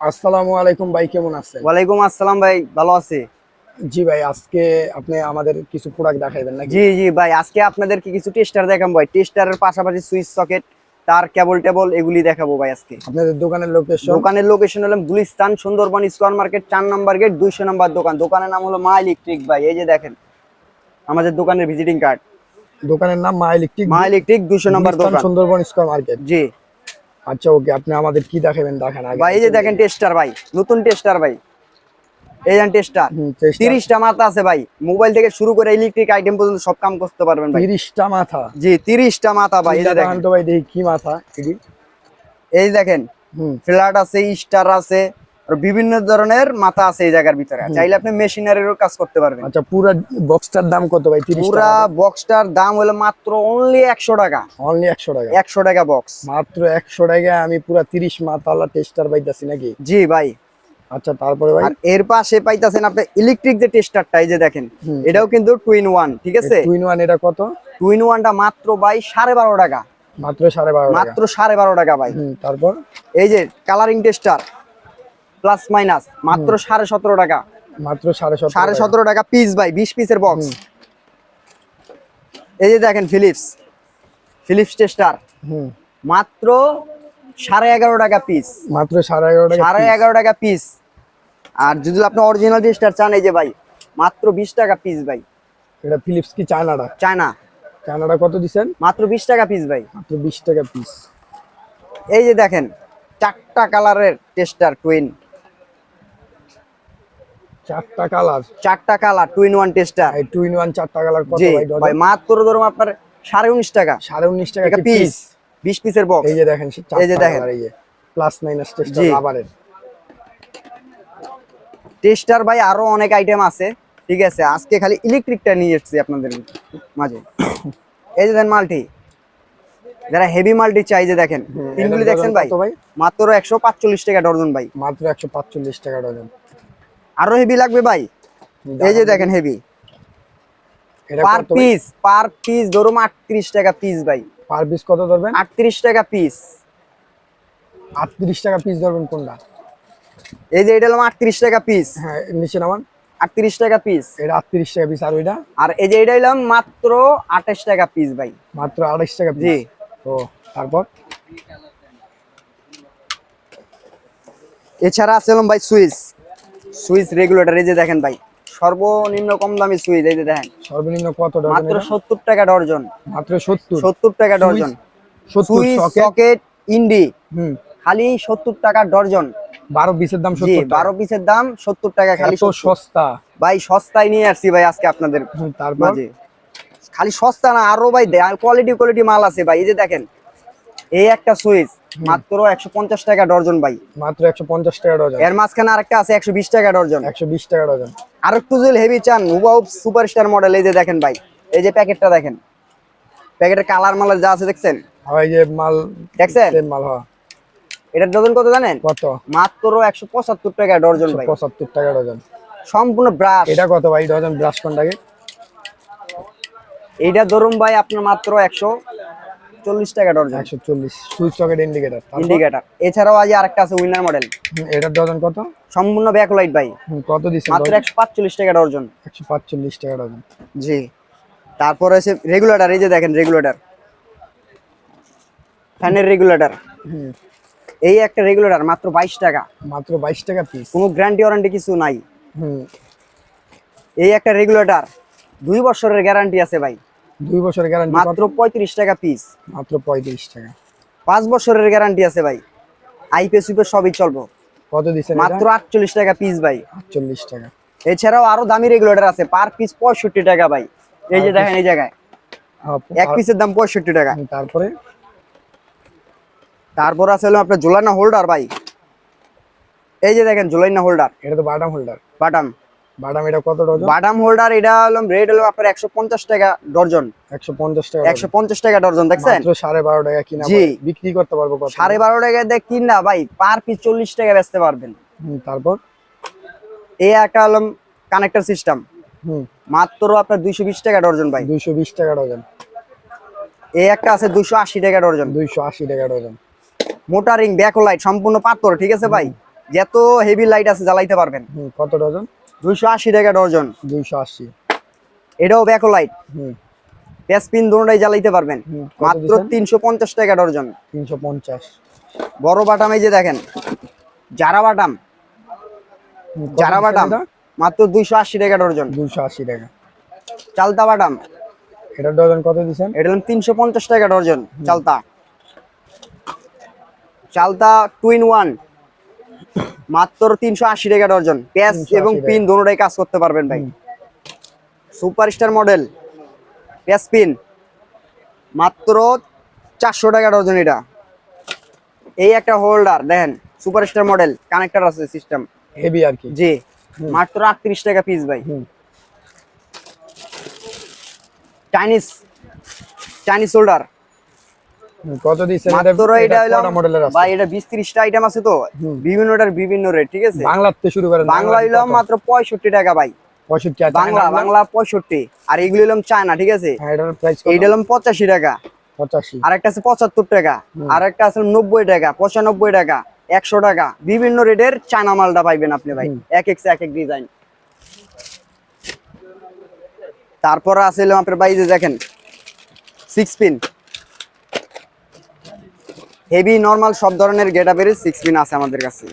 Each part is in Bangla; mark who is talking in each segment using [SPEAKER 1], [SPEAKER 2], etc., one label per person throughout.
[SPEAKER 1] আসসালামু আলাইকুম ভাই কেমন আছেন?
[SPEAKER 2] ওয়ালাইকুম আসসালাম ভাই ভালো আছি।
[SPEAKER 1] জি ভাই আজকে আপনি আমাদের কিছু প্রোডাক্ট দেখাইবেন নাকি?
[SPEAKER 2] জি জি ভাই আজকে আপনাদেরকে কিছু টেস্টার দেখাবো ভাই। টেস্টারের পাশাপাশি সুইচ সকেট তার কেবল টেবল এগুলি দেখাবো ভাই আজকে।
[SPEAKER 1] আপনাদের দোকানের লোকেশন
[SPEAKER 2] দোকানের লোকেশন হলো গুলিস্তান সুন্দরবন স্কোয়ার মার্কেট চার নাম্বার গেট দুইশো নাম্বার দোকান। দোকানের নাম হলো মা ইলেকট্রিক ভাই এই যে দেখেন আমাদের দোকানের ভিজিটিং কার্ড
[SPEAKER 1] দোকানের নাম মা ইলেকট্রিক
[SPEAKER 2] মা ইলেকট্রিক দুইশো নাম্বার দোকান।
[SPEAKER 1] Sundarban square market.
[SPEAKER 2] জি।
[SPEAKER 1] আচ্ছা ওকে আপনি আমাদের কি দেখাবেন? দেখেন আগে।
[SPEAKER 2] ভাই এই যে দেখেন টেস্টার ভাই নতুন টেস্টার ভাই। এই যে টেস্টার
[SPEAKER 1] হুম, tester।
[SPEAKER 2] তিরিশটা মাথা আছে ভাই। মোবাইল থেকে শুরু করে ইলেকট্রিক আইটেম পর্যন্ত সব কাম করতে পারবেন ভাই।
[SPEAKER 1] তিরিশটা মাথা।
[SPEAKER 2] জি তিরিশটা মাথা ভাই এই যে দেখেন।
[SPEAKER 1] তো ভাই দেখি কি মাথা
[SPEAKER 2] এই দেখেন
[SPEAKER 1] হুম।
[SPEAKER 2] ফ্ল্যাট আছে স্টার আছে আর বিভিন্ন ধরনের মাথা আছে এই জায়গার ভিতরে। চাইলে আপনি মেশিনারিরও কাজ করতে পারবেন।
[SPEAKER 1] আচ্ছা পুরো বক্সটার দাম কত ভাই?
[SPEAKER 2] পুরা বক্সটার দাম হলো মাত্র অনলি একশো টাকা।
[SPEAKER 1] অনলি একশো টাকা।
[SPEAKER 2] একশো টাকা বক্স।
[SPEAKER 1] মাত্র একশো টাকায় আমি পুরা তিরিশ মাথাওয়ালা টেস্টার পাইতাছি নাকি?
[SPEAKER 2] জি ভাই।
[SPEAKER 1] আচ্ছা তারপরে ভাই?
[SPEAKER 2] আর এর পাশে পাইতাছেন আপনি ইলেকট্রিক যে টেস্টারটা এই যে দেখেন এটাও কিন্তু টুইন ওয়ান ঠিক আছে?
[SPEAKER 1] টুইন ওয়ান এটা কত?
[SPEAKER 2] টুইন ওয়ানটা মাত্র ভাই সাড়ে বারো টাকা।
[SPEAKER 1] মাত্র সাড়ে বারো টাকা।
[SPEAKER 2] মাত্র সাড়ে বারো টাকা ভাই।
[SPEAKER 1] তারপর?
[SPEAKER 2] এই যে কালারিং টেস্টার প্লাস মাইনাস মাত্র সাড়ে সতেরো টাকা।
[SPEAKER 1] মাত্র সাড়ে সতেরো
[SPEAKER 2] সাড়ে
[SPEAKER 1] টাকা।
[SPEAKER 2] সতেরো টাকা পিস ভাই বিশ পিসের বক্স এই যে দেখেন ফিলিপস ফিলিপস টেস্টার মাত্র সাড়ে এগারো টাকা পিস
[SPEAKER 1] মাত্র সাড়ে এগারো টাকা
[SPEAKER 2] সাড়ে এগারো টাকা পিস আর যদি আপনি অরিজিনাল টেস্টার চান এই যে ভাই মাত্র বিশ টাকা পিস ভাই।
[SPEAKER 1] এটা ফিলিপস কি চায়নাটা
[SPEAKER 2] চায়না
[SPEAKER 1] চায়নাটা কত দিছেন?
[SPEAKER 2] মাত্র বিশ টাকা পিস ভাই।
[SPEAKER 1] মাত্র বিশ টাকা পিস
[SPEAKER 2] এই যে দেখেন চারটা কালারের টেস্টার টুইন
[SPEAKER 1] চারটা কালার।
[SPEAKER 2] চারটা colour twin one tester
[SPEAKER 1] two. In one চারটা কালার কত ভাই
[SPEAKER 2] মাত্র ধরুন আপনার সাড়ে উনিশ টাকা।
[SPEAKER 1] সাড়ে উনিশ টাকা পিস
[SPEAKER 2] বিশ পিসের বক্স
[SPEAKER 1] এই যে দেখেন
[SPEAKER 2] এই যে দেখেন।
[SPEAKER 1] এই যে প্লাস মাইনাস টেস্টার আবারের
[SPEAKER 2] টেস্টার ভাই আরও অনেক আইটেম আছে ঠিক আছে? আজকে খালি ইলেকট্রিকটা নিয়ে এসেছি আপনাদের মাঝে। এই যে দেন মাল্টি যারা হেভি মাল্টি চাই যে দেখেন। তিনগুলি দেখছেন ভাই? মাত্র একশো পাঁচচল্লিশ টাকা ডর্জন ভাই।
[SPEAKER 1] মাত্র একশো পাঁচচল্লিশ টাকা ডজন।
[SPEAKER 2] আরও হেভি লাগবে ভাই? এই যে দেখেন heavy per piece per piece ধরুন আটত্রিশ টাকা পিস ভাই।
[SPEAKER 1] পার পিস কত ধরবেন?
[SPEAKER 2] আটত্রিশ টাকা পিস
[SPEAKER 1] আটত্রিশ টাকা পিস ধরবেন কোনটা?
[SPEAKER 2] এই যে এটা হলো আটত্রিশ টাকা পিস
[SPEAKER 1] হ্যাঁ নিচে নামান।
[SPEAKER 2] আটত্রিশ টাকা পিস
[SPEAKER 1] এটা আটত্রিশ টাকা পিস আর ওইটা?
[SPEAKER 2] আর এই যে এটা হলাম মাত্র আঠাশ টাকা পিস ভাই।
[SPEAKER 1] মাত্র আড়াইশ টাকা
[SPEAKER 2] জি।
[SPEAKER 1] পিস ও তারপর?
[SPEAKER 2] এছাড়া আছে ভাই সুইচ। সুইচ রেগুলেটর এই যে দেখেন ভাই সর্বনিম্ন কম দামি সুইচ এই যে দেখেন।
[SPEAKER 1] সর্বনিম্ন কত ডজন
[SPEAKER 2] মাত্র
[SPEAKER 1] এটা?
[SPEAKER 2] সত্তর টাকা ডর্জন
[SPEAKER 1] মাত্র সত্তর?
[SPEAKER 2] সত্তর টাকা ডর্জন
[SPEAKER 1] সত্তর
[SPEAKER 2] সুইচ
[SPEAKER 1] সকেট
[SPEAKER 2] ইন্ডি।
[SPEAKER 1] হুম।
[SPEAKER 2] খালি সত্তর টাকা ডর্জন
[SPEAKER 1] বারো পিসের দাম
[SPEAKER 2] জি
[SPEAKER 1] সত্তর টাকা।
[SPEAKER 2] বারো পিসের দাম সত্তর টাকা খালি 70
[SPEAKER 1] সস্তা।
[SPEAKER 2] ভাই সস্তায় নিয়ে আসছি ভাই আজকে আপনাদের।
[SPEAKER 1] তারপর?
[SPEAKER 2] মাঝে। খালি সস্তা না আরও ভাই কোয়ালিটি কোয়ালিটি মাল আছে ভাই। এই যে দেখেন এই একটা সুইচ। মাত্র একশো পঞ্চাশ টাকা ডর্জন ভাই।
[SPEAKER 1] মাত্র একশো পঞ্চাশ টাকা ডজন
[SPEAKER 2] এর মাঝখানে আরেকটা আছে একশো বিশ টাকা ডর্জন।
[SPEAKER 1] একশো বিশ টাকা ডজন
[SPEAKER 2] আর একটু যদি হেভি চান হুবাহুব সুপারস্টার মডেল এই যে দেখেন ভাই এই যে প্যাকেটটা দেখেন। প্যাকেটের কালার মালার যা আছে দেখছেন?
[SPEAKER 1] হয় যে মাল
[SPEAKER 2] দেখছেন?
[SPEAKER 1] মাল
[SPEAKER 2] এটার ডজন কত জানেন?
[SPEAKER 1] কত?
[SPEAKER 2] মাত্র একশো পঁচাত্তর টাকা ডর্জন ভাই।
[SPEAKER 1] পঁচাত্তর টাকা ডজন
[SPEAKER 2] সম্পূর্ণ ব্রাশ
[SPEAKER 1] এটা কত ভাই ডজন ব্রাশ কোনটাকে?
[SPEAKER 2] এইটা ধরুন ভাই আপনার মাত্র একশো চল্লিশ টাকা ডর্জন
[SPEAKER 1] একশো চল্লিশ। সুইচ সকেট ইন্ডিকেটার
[SPEAKER 2] ইন্ডিকেটার এছাড়াও আজ আরেকটা আছে উইনার মডেল
[SPEAKER 1] এটার ডজন কত?
[SPEAKER 2] সম্পূর্ণ ব্যাকলাইট ভাই।
[SPEAKER 1] কত দিচ্ছে
[SPEAKER 2] মাত্র একশো পাঁচচল্লিশ টাকা ডর্জন
[SPEAKER 1] একশো পাঁচচল্লিশ টাকা ডজন।
[SPEAKER 2] জি। তারপরে আছে রেগুলেটর এই যে দেখেন রেগুলেটর ফ্যানের রেগুলেটর এই একটা রেগুলেটর মাত্র বাইশ টাকা।
[SPEAKER 1] মাত্র বাইশ টাকা পিস
[SPEAKER 2] কোনো গ্যারান্টি ওয়ারেন্টি কিছু নাই। এই একটা রেগুলেটর দুই বছরের গ্যারান্টি আছে ভাই।
[SPEAKER 1] দুই বছরের গ্যারান্টি
[SPEAKER 2] মাত্র পঁয়ত্রিশ টাকা পিস
[SPEAKER 1] মাত্র পঁয়ত্রিশ টাকা।
[SPEAKER 2] পাঁচ বছরের গ্যারান্টি আছে ভাই। আইপিএস ইউপিএস সবই চলবো।
[SPEAKER 1] কত দিচ্ছেন
[SPEAKER 2] মাত্র আটচল্লিশ টাকা পিস ভাই।
[SPEAKER 1] আটচল্লিশ টাকা।
[SPEAKER 2] এছাড়াও আরও দামি রেগুলেটর আছে পার পিস পঁয়ষট্টি টাকা ভাই। এই যে দেখেন এই জায়গায়। এক পিসের দাম পঁয়ষট্টি টাকা।
[SPEAKER 1] তারপরে?
[SPEAKER 2] তারপর আছে হলো আপনার জুলাইনা হোল্ডার ভাই। এই যে দেখেন জুলাইনা হোল্ডার
[SPEAKER 1] এটা তো বাটাম হোল্ডার
[SPEAKER 2] বাটাম
[SPEAKER 1] বাটাম এটা কত ডজন?
[SPEAKER 2] বাটাম হোল্ডার এটা হলো রেট হলো আপনার একশো পঞ্চাশ টাকা ডর্জন
[SPEAKER 1] একশো পঞ্চাশ টাকা
[SPEAKER 2] একশো পঞ্চাশ টাকা ডর্জন দেখছেন?
[SPEAKER 1] মাত্র সাড়ে বারো টাকা কিনা
[SPEAKER 2] জি।
[SPEAKER 1] বিক্রি করতে পারব কত?
[SPEAKER 2] সাড়ে বারো টাকা দিয়ে কিন না ভাই পার পিস চল্লিশ টাকা বেচতে পারবেন।
[SPEAKER 1] তারপর?
[SPEAKER 2] এই একটা হলো কানেক্টর সিস্টেম
[SPEAKER 1] হুম।
[SPEAKER 2] মাত্র আপনার দুইশো বিশ টাকা ডর্জন ভাই।
[SPEAKER 1] দুইশো বিশ টাকা ডজন।
[SPEAKER 2] এই একটা আছে দুইশো আশি টাকা ডর্জন
[SPEAKER 1] দুইশো আশি টাকা ডজন।
[SPEAKER 2] মোটারিং ব্যাকলাইট সম্পূর্ণ পাথর ঠিক আছে ভাই? যত হেভি লাইট আছে জ্বালাইতে পারবেন।
[SPEAKER 1] কত ডজন?
[SPEAKER 2] দুইশো আশি টাকা ডজন।
[SPEAKER 1] দুইশো আশি।
[SPEAKER 2] এটাও ব্যাকো লাইট
[SPEAKER 1] হুম
[SPEAKER 2] পেসপিন দুটোটাই জ্বালাইতে পারবেন। মাত্র? তিনশো পঞ্চাশ টাকা ডজন।
[SPEAKER 1] তিনশো পঞ্চাশ।
[SPEAKER 2] বড় বাটাম এই যে দেখেন যারা বাটাম। যারা বাটাম মাত্র দুইশো আশি টাকা ডজন।
[SPEAKER 1] দুইশো আশি টাকা।
[SPEAKER 2] চালতা বাটাম।
[SPEAKER 1] এটা ডজন কত দিচ্ছেন?
[SPEAKER 2] এটা তিনশো পঞ্চাশ টাকা ডজন চালতা। চালতা টু ইন ওয়ান মাত্র তিনশো আশি টাকা ডর্জন প্যাস এবং পিন দুটোটাই কাজ করতে পারবেন ভাই। সুপারস্টার মডেল প্যাস পিন মাত্র চারশো টাকা ডর্জন এটা। এই একটা হোল্ডার দেখেন সুপারস্টার মডেল কানেক্টর আছে সিস্টেম
[SPEAKER 1] হেভি আর কি?
[SPEAKER 2] জি মাত্র আটত্রিশ টাকা পিস ভাই। চাইনিজ চাইনিজ হোল্ডার
[SPEAKER 1] কত
[SPEAKER 2] এটা হলো
[SPEAKER 1] মডেলের আছে?
[SPEAKER 2] ভাই এটা আইটেম আছে তো। বিভিন্নটার বিভিন্ন রেট ঠিক আছে?
[SPEAKER 1] বাংলাতে শুরু করেন
[SPEAKER 2] বাংলা হইলাম মাত্র পঁয়ষট্টি টাকা ভাই। বাংলা বাংলা পঁয়ষট্টি। আর এগুলো হলাম চায়না ঠিক আছে?
[SPEAKER 1] হ্যাঁ এটার প্রাইস
[SPEAKER 2] পঁচাশি টাকা। আর একটা আছে পঁচাত্তর টাকা। আর একটা আছে নব্বই টাকা পঁচানব্বই টাকা একশো টাকা। বিভিন্ন রেটের চায়না মালটা পাইবেন আপনি ভাই। এক এক এক এক ডিজাইন তারপর আছে হলো আপনার ভাই যে দেখেন সিক্স পিন হেভি নর্মাল সব ধরনের গেট আপের সিক্স পিন আছে আমাদের কাছে।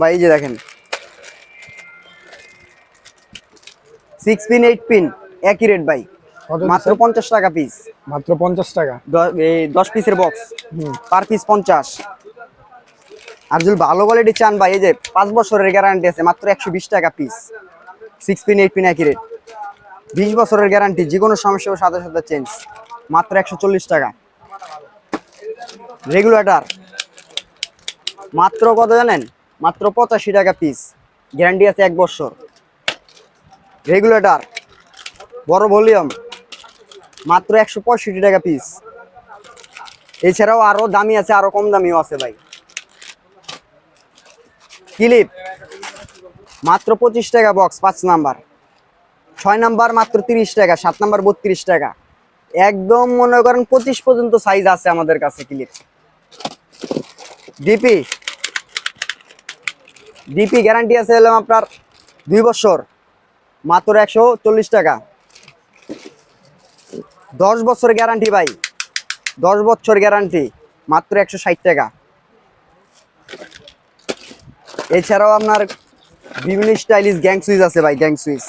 [SPEAKER 2] ভাই এই যে দেখেন। সিক্স পিন এইট পিন একই রেট ভাই।
[SPEAKER 1] কত
[SPEAKER 2] মাত্র পঞ্চাশ টাকা পিস
[SPEAKER 1] মাত্র পঞ্চাশ টাকা।
[SPEAKER 2] দশ পিসের বক্স পার পিস পঞ্চাশ। আর যদি ভালো কোয়ালিটি চান ভাই। এই যে পাঁচ বছরের গ্যারান্টি আছে মাত্র একশো বিশ টাকা piece six pin eight pin একই রেট বিশ বছরের গ্যারান্টি যে কোনো সমস্যা সাথে সাথে চেঞ্জ মাত্র একশো চল্লিশ টাকা। রেগুলেটার মাত্র কত জানেন? মাত্র পঁচাশি টাকা পিস গ্যারান্টি আছে এক বছর। রেগুলেটর বড় ভলিউম মাত্র একশো পঁয়ষট্টি টাকা পিস এছাড়াও আরও দামি আছে, আরও কম দামিও আছে ভাই। ক্লিপ মাত্র পঁচিশ টাকা বক্স পাঁচ নাম্বার ছয় নাম্বার মাত্র তিরিশ টাকা, সাত নাম্বার বত্রিশ টাকা। একদম মনে করেন পঁচিশ পর্যন্ত সাইজ আছে আমাদের কাছে ক্লিপ ডিপি ডিপি গ্যারান্টি আছে হলাম আপনার দুই বছর, মাত্র একশো চল্লিশ টাকা। দশ বছর গ্যারান্টি ভাই, দশ বছর গ্যারান্টি মাত্র একশো ষাট টাকা। এছাড়াও আপনার বিভিন্ন স্টাইলিশ গ্যাং সুইচ আছে ভাই গ্যাং সুইচ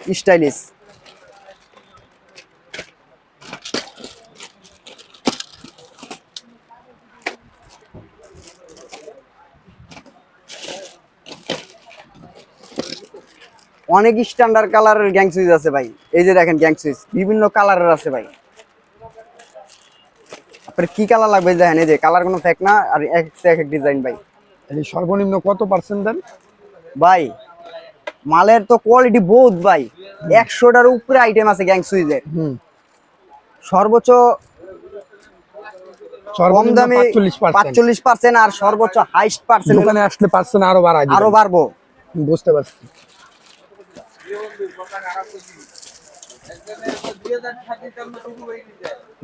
[SPEAKER 2] স্টাইলিশ অনেক স্ট্যান্ডার্ড কালারের গ্যাং সুইচ আছে ভাই। এই যে দেখেন গ্যাং সুইচ বিভিন্ন কালারের আছে ভাই। আপনার কি কালার লাগবে দেখেন এই যে কালার কোনো ফেক না আর এক এক এক ডিজাইন ভাই।
[SPEAKER 1] সর্বনিম্ন কত পার্সেন্ট দেন?
[SPEAKER 2] ভাই মালের তো কোয়ালিটি বহুত ভাই। একশোটার উপরে আইটেম আছে গ্যাং সুইচের
[SPEAKER 1] হুম।
[SPEAKER 2] সর্বোচ্চ কম দামে
[SPEAKER 1] পাঁচচল্লিশ পার্সেন্ট
[SPEAKER 2] আর সর্বোচ্চ হাইস্ট পার্সেন্ট
[SPEAKER 1] দোকানে আসলে পার্সেন্ট আরও বাড়ায় আরও
[SPEAKER 2] বাড়বো।
[SPEAKER 1] বুঝতে পারছি।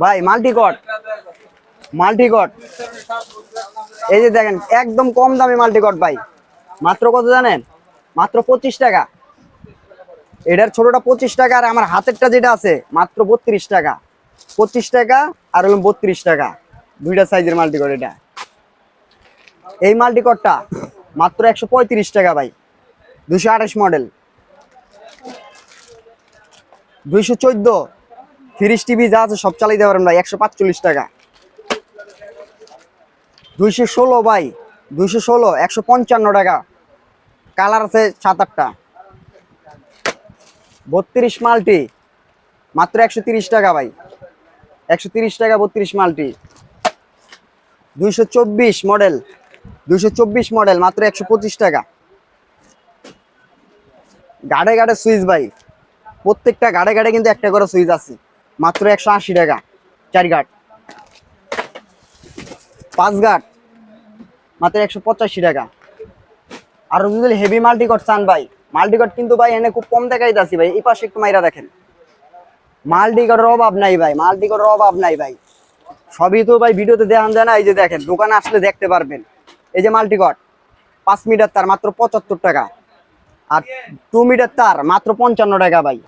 [SPEAKER 2] ভাই, মাল্টিকট। মাল্টিকট। এই যে দেখেন, একদম কম দামে মাল্টিকট ভাই। মাত্র কত জানেন? মাত্র পঁচিশ টাকা। এটার ছোটটা পঁচিশ টাকা আর আমার হাতেরটা যেটা আছে, মাত্র বত্রিশ টাকা। পঁচিশ টাকা আর হলো বত্রিশ টাকা। দুইটা সাইজের মাল্টিকট এটা। এই মাল্টিকটটা মাত্র একশো পঁয়ত্রিশ টাকা ভাই। দুশো মডেল। দুইশো চোদ্দ। ফ্রিজ টিভি যা আছে সব চালাইতে পারেন ভাই, একশো পাঁচচল্লিশ টাকা। দুইশো ষোলো ভাই, দুইশো ষোলো, একশো পঞ্চান্ন টাকা। কালার আছে সাত আটটা। বত্রিশ মাল্টি, মাত্র একশো তিরিশ টাকা ভাই। একশো তিরিশ টাকা বত্রিশ মাল্টি। দুইশো চব্বিশ মডেল, দুইশো চব্বিশ মডেল, মাত্র একশো পঁচিশ টাকা। গাড়ে গাড়ে সুইচ ভাই। প্রত্যেকটা গাড়ে গাড়ে কিন্তু একটা করে সুইচ আছে। মাত্র একশো আশি টাকা, চার গাট পাঁচ গাট মাত্র একশো পঁচাশি টাকা। আর যদি হেভি মাল্টিকট চান ভাই মাল্টিকট কিন্তু ভাই এনে খুব কম দেখাই যাচ্ছি ভাই, এই পাশে একটু মাইরা দেখেন। মাল্টিকটের অভাব নাই ভাই মাল্টিকটের অভাব নাই ভাই। সবই তো ভাই ভিডিওতে দেখান যায় না, এই যে দেখেন, দোকানে আসলে দেখতে পারবেন। এই যে মাল্টিকট পাঁচ মিটার তার মাত্র পঁচাত্তর টাকা। আর টু মিটার তার মাত্র পঞ্চান্ন টাকা ভাই।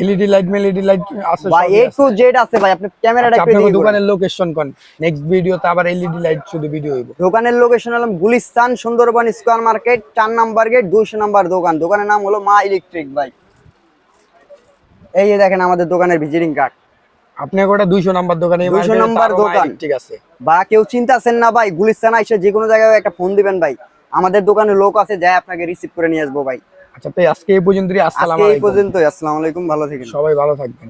[SPEAKER 1] এলইডি লাইট মেলইডি লাইট আছে
[SPEAKER 2] ভাই এ টু জেড আছে। ভাই আপনি ক্যামেরাটা
[SPEAKER 1] আচ্ছা,
[SPEAKER 2] একটু
[SPEAKER 1] আপনাকে দোকানের লোকেশন কোন? নেক্সট ভিডিওতে আবার এলইডি লাইট শুধু ভিডিও হইব।
[SPEAKER 2] দোকানের লোকেশন হলো গুলিস্তান সুন্দরবন স্কোয়ার মার্কেট চার নাম্বার গেট দুইশো নাম্বার দোকান। দোকানের নাম হলো মা ইলেকট্রিক ভাই। এই যে দেখেন আমাদের দোকানের ভিজিটিং কার্ড।
[SPEAKER 1] আপনি ওটা 200 নাম্বার দোকানে
[SPEAKER 2] 200 নাম্বার দোকান।
[SPEAKER 1] ঠিক আছে।
[SPEAKER 2] বা কেউ চিন্তাছেন না ভাই গুলিস্তান এসে যে কোনো জায়গায় একটা ফোন দিবেন ভাই। আমাদের দোকানে লোক আছে যাই আপনাকে রিসিভ করে নিয়ে আসব ভাই।
[SPEAKER 1] আচ্ছা তাই আজকে এই পর্যন্তই আসসালামু
[SPEAKER 2] আলাইকুম। এই পর্যন্তই আসসালামু আলাইকুম ভালো থাকেন।
[SPEAKER 1] সবাই ভালো থাকবেন।